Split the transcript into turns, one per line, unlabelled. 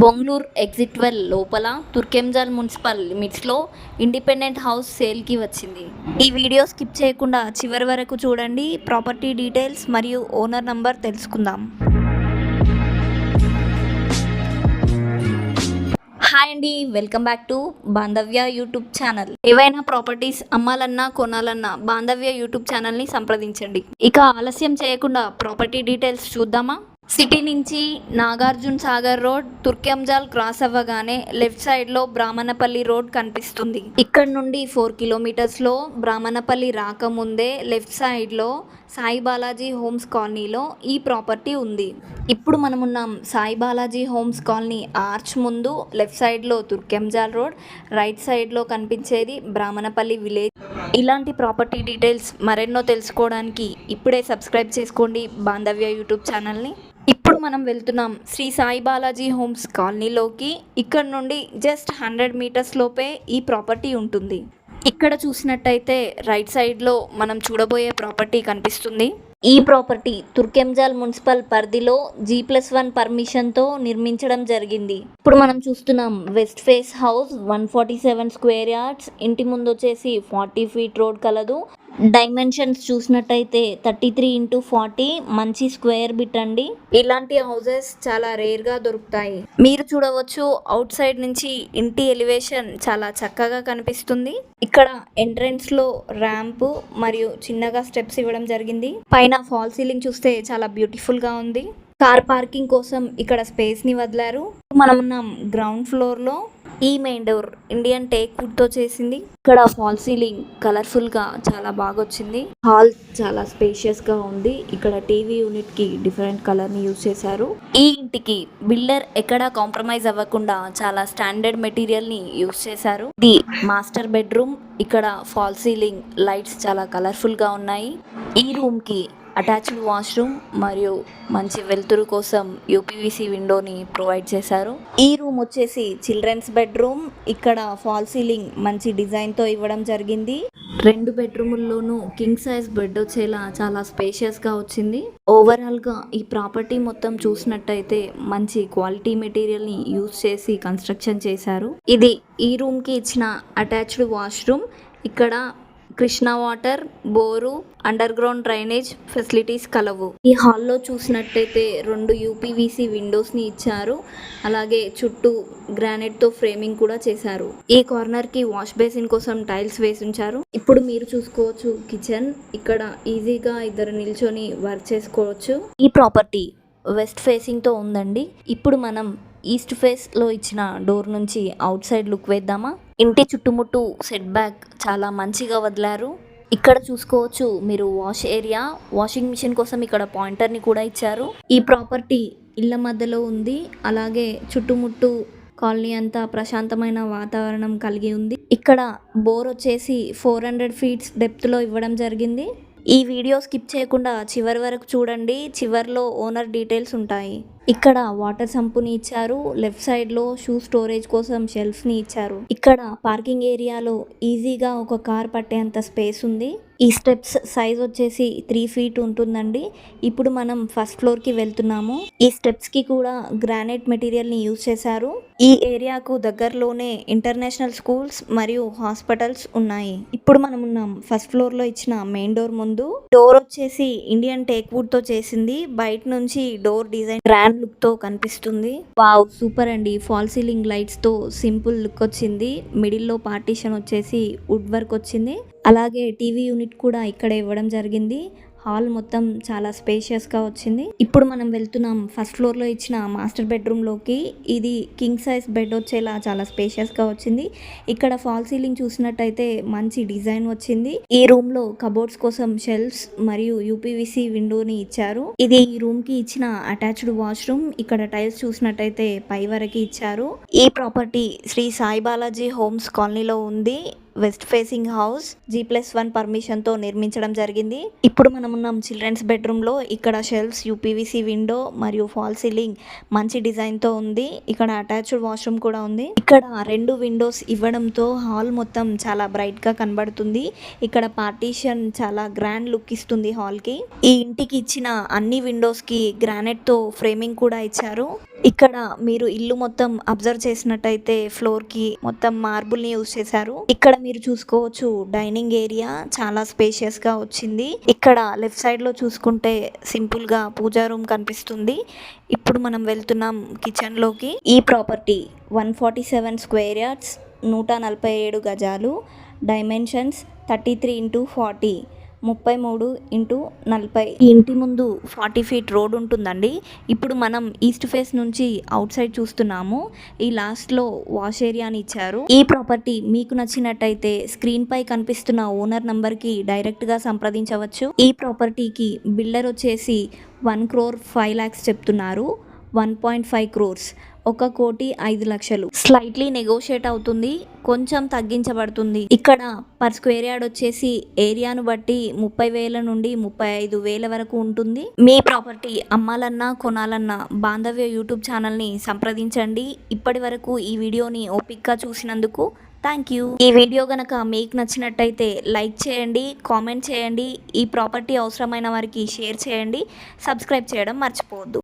Bengaluru exit well లోపల Turkayamjal municipal లిమిట్స్లో independent house సేల్కి వచ్చింది. ఈ వీడియో స్కిప్ చేయకుండా చివరి వరకు చూడండి. ప్రాపర్టీ డీటెయిల్స్ మరియు ఓనర్ నంబర్ తెలుసుకుందాం. హాయ్ అండి. Welcome back to Bandhavya YouTube channel. ఏవైనా ప్రాపర్టీస్ అమ్మాలన్నా కొనాలన్నా బాంధవ్య యూట్యూబ్ ఛానల్ని సంప్రదించండి. ఇక ఆలస్యం చేయకుండా ప్రాపర్టీ డీటెయిల్స్ చూద్దామా? సిటీ నుంచి నాగార్జున సాగర్ రోడ్ తుర్కెంజాల్ క్రాస్ అవ్వగానే లెఫ్ట్ సైడ్లో బ్రాహ్మణపల్లి రోడ్ కనిపిస్తుంది. ఇక్కడ నుండి ఫోర్ కిలోమీటర్స్లో బ్రాహ్మణపల్లి రాకముందే లెఫ్ట్ సైడ్లో సాయి బాలాజీ హోమ్స్ కాలనీలో ఈ ప్రాపర్టీ ఉంది. ఇప్పుడు మనం ఉన్నాం Sai Balaji homes colony arch ముందు లెఫ్ట్ సైడ్లో తుర్కెంజాల్ రోడ్ రైట్ సైడ్లో కనిపించేది బ్రాహ్మణపల్లి విలేజ్. ఇలాంటి ప్రాపర్టీ డీటెయిల్స్ మరెన్నో తెలుసుకోవడానికి ఇప్పుడే సబ్స్క్రైబ్ చేసుకోండి బాంధవ్య యూట్యూబ్ ఛానల్ని. ఇప్పుడు మనం వెళ్తున్నాం శ్రీ సాయి బాలాజీ హోమ్స్ కాలనీలోకి. ఇక్కడ నుండి జస్ట్ హండ్రెడ్ మీటర్స్ లోపే ఈ ప్రాపర్టీ ఉంటుంది. ఇక్కడ చూసినట్టయితే రైట్ సైడ్లో మనం చూడబోయే ప్రాపర్టీ కనిపిస్తుంది. ఈ ప్రాపర్టీ తుర్కెంజాల్ మున్సిపల్ పరిధిలో జీ ప్లస్ వన్ పర్మిషన్తో నిర్మించడం జరిగింది. ఇప్పుడు మనం చూస్తున్నాం west face house one forty seven square yards. ఇంటి ముందు వచ్చేసి ఫార్టీ ఫీట్ రోడ్ కలదు. డైమెన్షన్స్ చూసినట్టయితే థర్టీ త్రీ ఇంటూ ఫార్టీ మంచి స్క్వేర్ బిట్ అండి. ఇలాంటి హౌసెస్ చాలా రేర్గా దొరుకుతాయి. మీరు చూడవచ్చు అవుట్ సైడ్ నుంచి ఇంటి ఎలివేషన్ చాలా చక్కగా కనిపిస్తుంది. ఇక్కడ ఎంట్రన్స్లో ర్యాంప్ మరియు చిన్నగా స్టెప్స్ ఇవ్వడం జరిగింది. పైన ఫాల్ సీలింగ్ చూస్తే చాలా బ్యూటిఫుల్గా ఉంది. కార్ పార్కింగ్ కోసం ఇక్కడ స్పేస్ని వదిలారు. మనం గ్రౌండ్ ఫ్లోర్లో ఈ మెయిన్ డోర్ ఇండియన్ టేక్ వుడ్తో చేసింది. ఇక్కడ ఫాల్ సీలింగ్ కలర్ఫుల్గా చాలా బాగా వచ్చింది. హాల్ చాలా స్పేషియస్గా ఉంది. ఇక్కడ టీవీ యూనిట్కి డిఫరెంట్ కలర్ని యూజ్ చేశారు. ఈ ఇంటికి బిల్డర్ ఎక్కడా కాంప్రమైజ్ అవ్వకుండా చాలా స్టాండర్డ్ మెటీరియల్ని యూజ్ చేశారు. ఇది మాస్టర్ బెడ్రూమ్ ఇక్కడ ఫాల్ సీలింగ్ లైట్స్ చాలా కలర్ఫుల్గా ఉన్నాయి. ఈ రూమ్కి అటాచ్డ్ వాష్రూమ్ మరియు మంచి వెలుతురు కోసం యూపీవీసీ విండోని ప్రొవైడ్ చేశారు. ఈ రూమ్ వచ్చేసి చిల్డ్రన్స్ బెడ్రూమ్. ఇక్కడ ఫాల్ సీలింగ్ మంచి డిజైన్తో ఇవ్వడం జరిగింది. రెండు బెడ్రూముల్లోనూ కింగ్ సైజ్ బెడ్ వచ్చేలా చాలా స్పేషియస్గా వచ్చింది. ఓవరాల్గా ఈ ప్రాపర్టీ మొత్తం చూసినట్టయితే మంచి క్వాలిటీ మెటీరియల్ని యూజ్ చేసి కన్స్ట్రక్షన్ చేశారు. ఇది ఈ రూమ్కి ఇచ్చిన అటాచ్డ్ వాష్రూమ్. ఇక్కడ Krishna water bore underground drainage facilities కలవు. ఈ హాల్లో చూసినట్టయితే రెండు యూపీవీసీ విండోస్ని ఇచ్చారు. అలాగే చుట్టూ గ్రానైట్తో ఫ్రేమింగ్ కూడా చేశారు. ఈ కార్నర్కి వాష్ బేసిన్ కోసం టైల్స్ వేసి ఉంచారు. ఇప్పుడు మీరు చూసుకోవచ్చు కిచెన్ ఇక్కడ ఈజీగా ఇద్దరు నిల్చొని వర్క్ చేసుకోవచ్చు. ఈ ప్రాపర్టీ వెస్ట్ ఫేసింగ్తో ఉందండి. ఇప్పుడు మనం ఈస్ట్ ఫేస్లో ఇచ్చిన డోర్ నుంచి అవుట్ సైడ్ లుక్ వేద్దామా? ఇంటి చుట్టుముట్టు సెట్ బ్యాక్ చాలా మంచిగా వదిలారు. ఇక్కడ చూసుకోవచ్చు మీరు వాష్ ఏరియా వాషింగ్ మిషన్ కోసం ఇక్కడ పాయింటర్ని కూడా ఇచ్చారు. ఈ ప్రాపర్టీ ఇళ్ళ మధ్యలో ఉంది. అలాగే చుట్టుముట్టు కాలనీ అంతా ప్రశాంతమైన వాతావరణం కలిగి ఉంది. ఇక్కడ బోర్ వచ్చేసి ఫోర్ హండ్రెడ్ ఫీట్స్ డెప్త్లో ఇవ్వడం జరిగింది. ఈ వీడియో స్కిప్ చేయకుండా చివరి వరకు చూడండి. చివర్లో ఓనర్ డీటెయిల్స్ ఉంటాయి. ఇక్కడ వాటర్ సంపుని ఇచ్చారు. లెఫ్ట్ సైడ్లో షూ స్టోరేజ్ కోసం షెల్ఫ్ని ఇచ్చారు. ఇక్కడ పార్కింగ్ ఏరియాలో ఈజీగా ఒక కార్ పట్టేంత స్పేస్ ఉంది. ఈ స్టెప్స్ సైజ్ వచ్చేసి త్రీ ఫీట్ ఉంటుందండి. ఇప్పుడు మనం ఫస్ట్ ఫ్లోర్కి వెళ్తున్నాము. ఈ స్టెప్స్కి కూడా గ్రానైట్ మెటీరియల్ని యూజ్ చేశారు. ఈ ఏరియాకు దగ్గరలోనే ఇంటర్నేషనల్ స్కూల్స్ మరియు హాస్పిటల్స్ ఉన్నాయి. ఇప్పుడు మనం ఉన్నాం. ఫస్ట్ ఫ్లోర్లో ఇచ్చిన మెయిన్ డోర్ ముందు. డోర్ వచ్చేసి ఇండియన్ టేక్ వుడ్తో చేసింది. బయట నుంచి డోర్ డిజైన్. గ్రాండ్ లుక్తో కనిపిస్తుంది. వావ్ సూపర్ అండి. ఫాల్ సీలింగ్ లైట్స్తో సింపుల్ లుక్ వచ్చింది. మిడిల్లో పార్టీషన్ వచ్చేసి వుడ్ వర్క్ వచ్చింది. అలాగే టీవీ యూనిట్ కూడా ఇక్కడ ఇవ్వడం జరిగింది. హాల్ మొత్తం చాలా స్పేషియస్గా వచ్చింది. ఇప్పుడు మనం వెళ్తున్నాం ఫస్ట్ ఫ్లోర్లో ఇచ్చిన మాస్టర్ బెడ్రూమ్లోకి. ఇది కింగ్ సైజ్ బెడ్ వచ్చేలా చాలా స్పేషియస్గా వచ్చింది. ఇక్కడ ఫాల్ సీలింగ్ చూసినట్టయితే మంచి డిజైన్ వచ్చింది. ఈ రూమ్లో కబోర్డ్స్ కోసం షెల్ఫ్స్ మరియు యూపీవీసీ విండోని ఇచ్చారు. ఇది ఈ రూమ్కి ఇచ్చిన అటాచ్డ్ వాష్రూమ్. ఇక్కడ టైల్స్ చూసినట్టయితే పై వరకు ఇచ్చారు. ఈ ప్రాపర్టీ శ్రీ సాయి బాలాజీ హోమ్స్ కాలనీలో ఉంది. West facing house. G plus one పర్మిషన్తో నిర్మించడం జరిగింది. ఇప్పుడు మనం ఉన్నాం చిల్డ్రన్స్ బెడ్రూమ్లో. ఇక్కడ షెల్ఫ్స్ యూపీవీసీ విండో మరియు ఫాల్ సీలింగ్ మంచి డిజైన్తో ఉంది. ఇక్కడ అటాచ్డ్ వాష్రూమ్ కూడా ఉంది. ఇక్కడ రెండు విండోస్ ఇవ్వడంతో హాల్ మొత్తం చాలా బ్రైట్గా కనబడుతుంది. ఇక్కడ పార్టీషన్ చాలా గ్రాండ్ లుక్ ఇస్తుంది హాల్కి. ఈ ఇంటికి ఇచ్చిన అన్ని విండోస్కి గ్రానైట్తో ఫ్రేమింగ్ కూడా ఇచ్చారు. ఇక్కడ మీరు ఇల్లు మొత్తం అబ్జర్వ్ చేసినట్టయితే ఫ్లోర్కి మొత్తం మార్బుల్ని యూజ్ చేశారు. ఇక్కడ మీరు చూసుకోవచ్చు డైనింగ్ ఏరియా చాలా స్పేషియస్గా వచ్చింది. ఇక్కడ లెఫ్ట్ సైడ్లో చూసుకుంటే సింపుల్గా పూజా రూమ్ కనిపిస్తుంది. ఇప్పుడు మనం వెళ్తున్నాం కిచెన్లోకి ఈ property one forty seven square yards నూట నలభై ఏడు గజాలు. Dimensions thirty three into forty. ముప్పై మూడు ఇంటూ నలభై. ఈ ఇంటి ముందు ఫార్టీ ఫీట్ రోడ్ ఉంటుందండి. ఇప్పుడు మనం ఈస్ట్ ఫేస్ నుంచి అవుట్ సైడ్ చూస్తున్నాము. ఈ లాస్ట్లో వాష్ ఏరియాని ఇచ్చారు. ఈ ప్రాపర్టీ మీకు నచ్చినట్టయితే స్క్రీన్ పై కనిపిస్తున్న ఓనర్ నంబర్కి డైరెక్ట్గా సంప్రదించవచ్చు. ఈ ప్రాపర్టీకి బిల్డర్ వచ్చేసి వన్ క్రోర్ ఫైవ్ ల్యాక్స్ చెప్తున్నారు. One point five crores. ఒక కోటి ఐదు లక్షలు. స్లైట్లీ నెగోషియేట్ అవుతుంది కొంచెం తగ్గించబడుతుంది. ఇక్కడ పర్ స్క్వేర్ యార్డ్ వచ్చేసి ఏరియాను బట్టి ముప్పై వేల నుండి ముప్పై ఐదు వేల వరకు ఉంటుంది. మీ ప్రాపర్టీ అమ్మాలన్నా కొనాలన్నా బాంధవ్య యూట్యూబ్ ఛానల్ని సంప్రదించండి. ఇప్పటి వరకు ఈ వీడియోని ఓపిక్గా చూసినందుకు థ్యాంక్ యూ. ఈ వీడియో కనుక మీకు నచ్చినట్టయితే లైక్ చేయండి కామెంట్ చేయండి. ఈ ప్రాపర్టీ అవసరమైన వారికి షేర్ చేయండి. సబ్స్క్రైబ్ చేయడం మర్చిపోవద్దు.